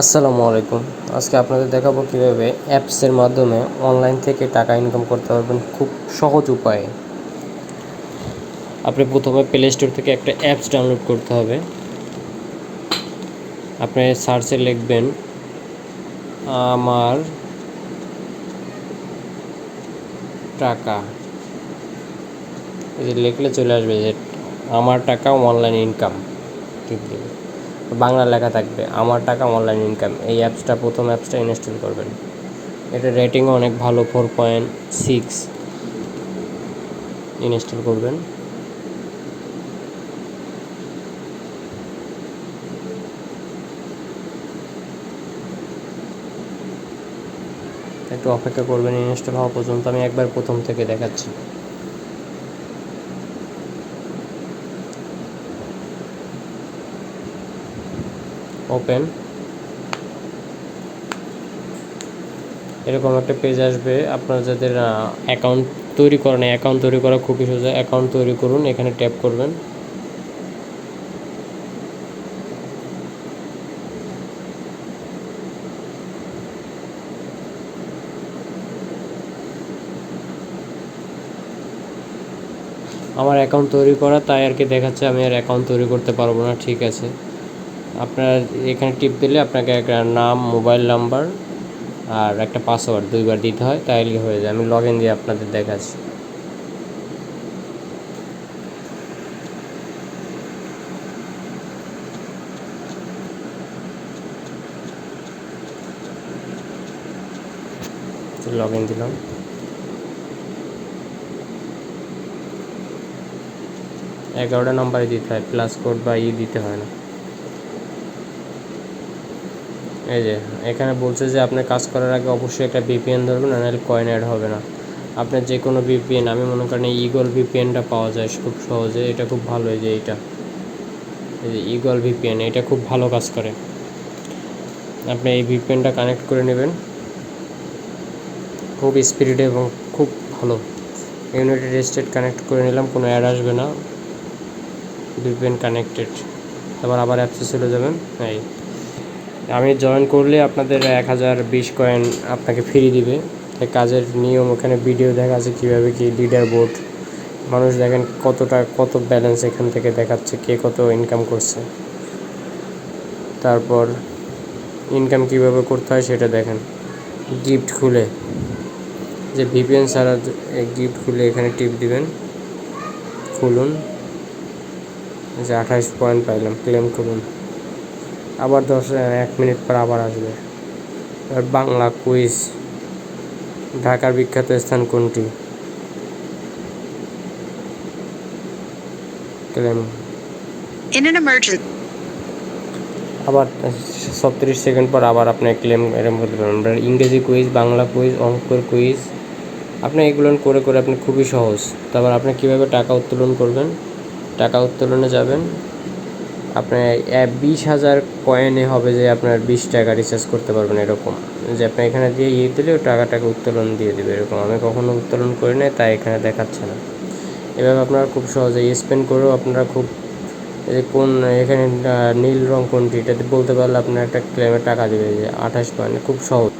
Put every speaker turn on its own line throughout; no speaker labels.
আসসালামু আলাইকুম। আজকে আপনাদের দেখাবো কীভাবে অ্যাপসের মাধ্যমে অনলাইন থেকে টাকা ইনকাম করতে পারবেন খুব সহজ উপায়ে। আপনি প্রথমে প্লে স্টোর থেকে একটা অ্যাপস ডাউনলোড করতে হবে। আপনি সার্চে লিখবেন, আমার টাকা। লিখলে চলে আসবে যে আমার টাকা অনলাইন ইনকাম টিপ দেবে বাংলা লেখা থাকবে, আমার টাকা অনলাইন ইনকাম এই অ্যাপসটা প্রথম অ্যাপসটা ইনস্টল করবেন। এটা রেটিংও অনেক ভালো ফোর পয়েন্ট সিক্স ইনস্টল করবেন। একটু অপেক্ষা করবেন ইনস্টল হওয়া পর্যন্ত, আমি একবার প্রথম থেকে দেখাচ্ছি। ওপেন এরকম একটা পেজ আসবে। আপনার যাদের অ্যাকাউন্ট তৈরি করেন অ্যাকাউন্ট তৈরি করা খুবই সোজা। অ্যাকাউন্ট তৈরি করুন, এখানে ট্যাপ করবেন। আমার অ্যাকাউন্ট তৈরি করা, তাই আর কি দেখাচ্ছে, আমি আর অ্যাকাউন্ট তৈরি করতে পারব না, ঠিক আছে। আপনার এখানে টিপ দিলে আপনাকে একটা নাম, মোবাইল নাম্বার আর একটা পাসওয়ার্ড দুইবার দিতে হয়, তাইলে হয়ে যায়। আমি লগ ইন দিয়ে আপনাদের দেখাচ্ছি। লগ ইন দিলাম। এগারোটা নাম্বারে দিতে হয় প্লাস কোড বা ই দিতে হয় না। এই যে, এখানে বলছে যে আপনি কাজ করার আগে অবশ্যই একটা বিপিএন ধরবেন নাহলে কয়েন অ্যাড হবে না। আপনার যে কোনো বিপিএন আমি মনে করেন ইগল ভিপিএনটা পাওয়া যায় খুব সহজে, এটা খুব ভালো এই যে এইটা। এই যে ইগল ভিপিএন এটা খুব ভালো কাজ করে। আপনি এই ভিপিএনটা কানেক্ট করে নেবেন। খুব স্পিডে এবং খুব ভালো। ইউনাইটেড স্টেট কানেক্ট করে নিলাম, কোনো অ্যাড আসবে না। ভিপিএন কানেক্টেড তারপর আবার অ্যাপসে চলে যাবেন, এই। আমি জয়েন করলে আপনাদের এক হাজার বিশ কয়েন আপনাকে ফ্রি দিবে। কাজের নিয়ম ওখানে ভিডিও দেখা আছে কীভাবে কি লিডার বোর্ড মানুষ দেখেন কতটা, কত ব্যালেন্স এখান থেকে দেখাচ্ছে, কে কত ইনকাম করছে। তারপর ইনকাম কীভাবে করতে হয় সেটা দেখেন। গিফট খুলে। যে ভিপিএন ছাড়া গিফট খুলে এখানে টিপ দিবেন। খুলুন। যে আঠাশ পয়েন্ট পাইলাম ক্লেম করুন। আবার দশ এক মিনিট পর আবার আসবে। এবার বাংলা কুইজ ঢাকার বিখ্যাত স্থান কোনটি? ক্লেম।
In an emergency,
আবার ছত্রিশ সেকেন্ড পর আবার আপনি ক্লেম এরকম করতে পারবেন ইংরেজি কুইজ বাংলা কুইজ অঙ্কর কুইজ আপনি এগুলো করে করে আপনি খুবই সহজ। তারপর আপনি কীভাবে টাকা উত্তোলন করবেন? টাকা উত্তোলনে যাবেন। আপনার বিশ হাজার কয়েনে হবে যে আপনার বিশ টাকা রিচার্জ করতে পারবেন এরকম। যে আপনি এখানে দিয়ে ইয়ে দিলে ও টাকাটাকে উত্তোলন দিয়ে দেবে এরকম। আমি কখনো উত্তোলন করি নাই, তাই এখানে দেখাচ্ছে না। এভাবে আপনারা খুব সহজে স্পেন্ড করেও আপনারা খুব, এই কোন, এখানে নীল রং কোনটি, এটাতে বলতে পারলে আপনার একটা ক্লেমের টাকা দেবে, যে আঠাশ পয়েন্ট খুব সহজ।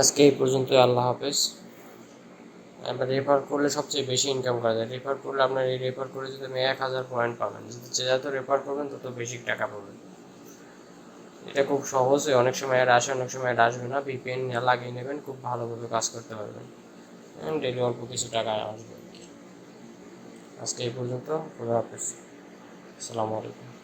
আজকে এই পর্যন্ত আল্লাহ হাফেজ। আমরা রেফার করলে সবচেয়ে বেশি ইনকাম করা যায়। রেফার করলে আপনার এই রেফার করে যদি আপনি এক হাজার পয়েন্ট পাবেন যে যত রেফার করবেন, তত বেশি টাকা পাবেন। এটা খুব সহজে অনেক সময় অ্যাড আসে, অনেক সময় অ্যাড আসবে না। ভিপিএন লাগিয়ে নেবেন, খুব ভালোভাবে কাজ করতে পারবেন। ডেলি অল্প কিছু টাকা আসবে। আজকে এই পর্যন্ত, খুদা হাফেজ। আসসালামু আলাইকুম।